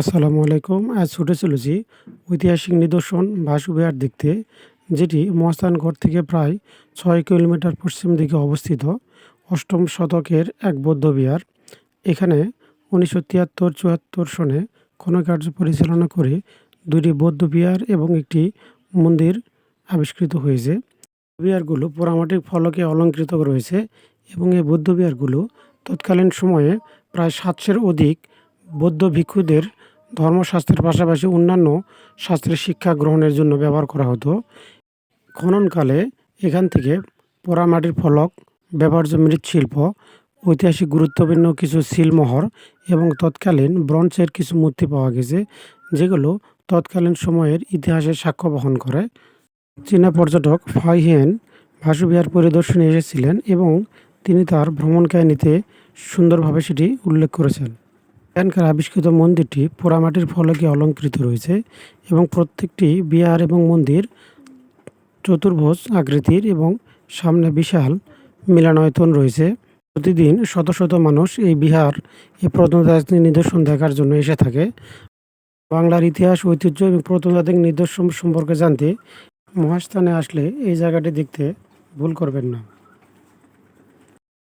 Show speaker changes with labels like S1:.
S1: আসসালামু আলাইকুম। আজ ছুটে চলেছি ঐতিহাসিক নিদর্শন ভাসুবিহার দেখতে, যেটি মহাস্থানগড় থেকে প্রায় ছয় কিলোমিটার পশ্চিম দিকে অবস্থিত। অষ্টম শতকের এক বৌদ্ধ বিহার। এখানে উনিশশো তিয়াত্তর চুয়াত্তর সনে খননকার্য পরিচালনা করে দুটি বৌদ্ধ বিহার এবং একটি মন্দির আবিষ্কৃত হয়েছে। বিহারগুলো পোড়ামাটির ফলকে অলঙ্কৃত রয়েছে এবং এই বৌদ্ধ বিহারগুলো তৎকালীন সময়ে প্রায় সাতশের অধিক বৌদ্ধ ভিক্ষুদের ধর্মশাস্ত্রের পাশাপাশি অন্যান্য শাস্ত্রের শিক্ষা গ্রহণের জন্য ব্যবহার করা হতো। খননকালে এখান থেকে পোড়ামাটির ফলক ব্যবহার্য মৃৎশিল্প ঐতিহাসিক গুরুত্বপূর্ণ কিছু সিলমোহর এবং তৎকালীন ব্রঞ্জের কিছু মূর্তি পাওয়া গেছে, যেগুলো তৎকালীন সময়ের ইতিহাসের সাক্ষ্য বহন করে। চীনা পর্যটক ফাইহেন ভাসুবিহার পরিদর্শনে এসেছিলেন এবং তিনি তার ভ্রমণ কাহিনীতে সুন্দরভাবে সেটি উল্লেখ করেছেন। এখানকার আবিষ্কৃত মন্দিরটি পোড়ামাটির ফলকে অলঙ্কৃত রয়েছে এবং প্রত্যেকটি বিহার এবং মন্দির চতুর্ভুজ আকৃতির এবং সামনে বিশাল মিলনায়তন রয়েছে। প্রতিদিন শত শত মানুষ এই বিহার এই প্রত্নতাত্ত্বিক নিদর্শন দেখার জন্য এসে থাকে। বাংলার ইতিহাস, ঐতিহ্য এবং প্রত্নতাত্ত্বিক নিদর্শন সম্পর্কে জানতে মহাস্থানে আসলে এই জায়গাটি দেখতে ভুল করবেন না।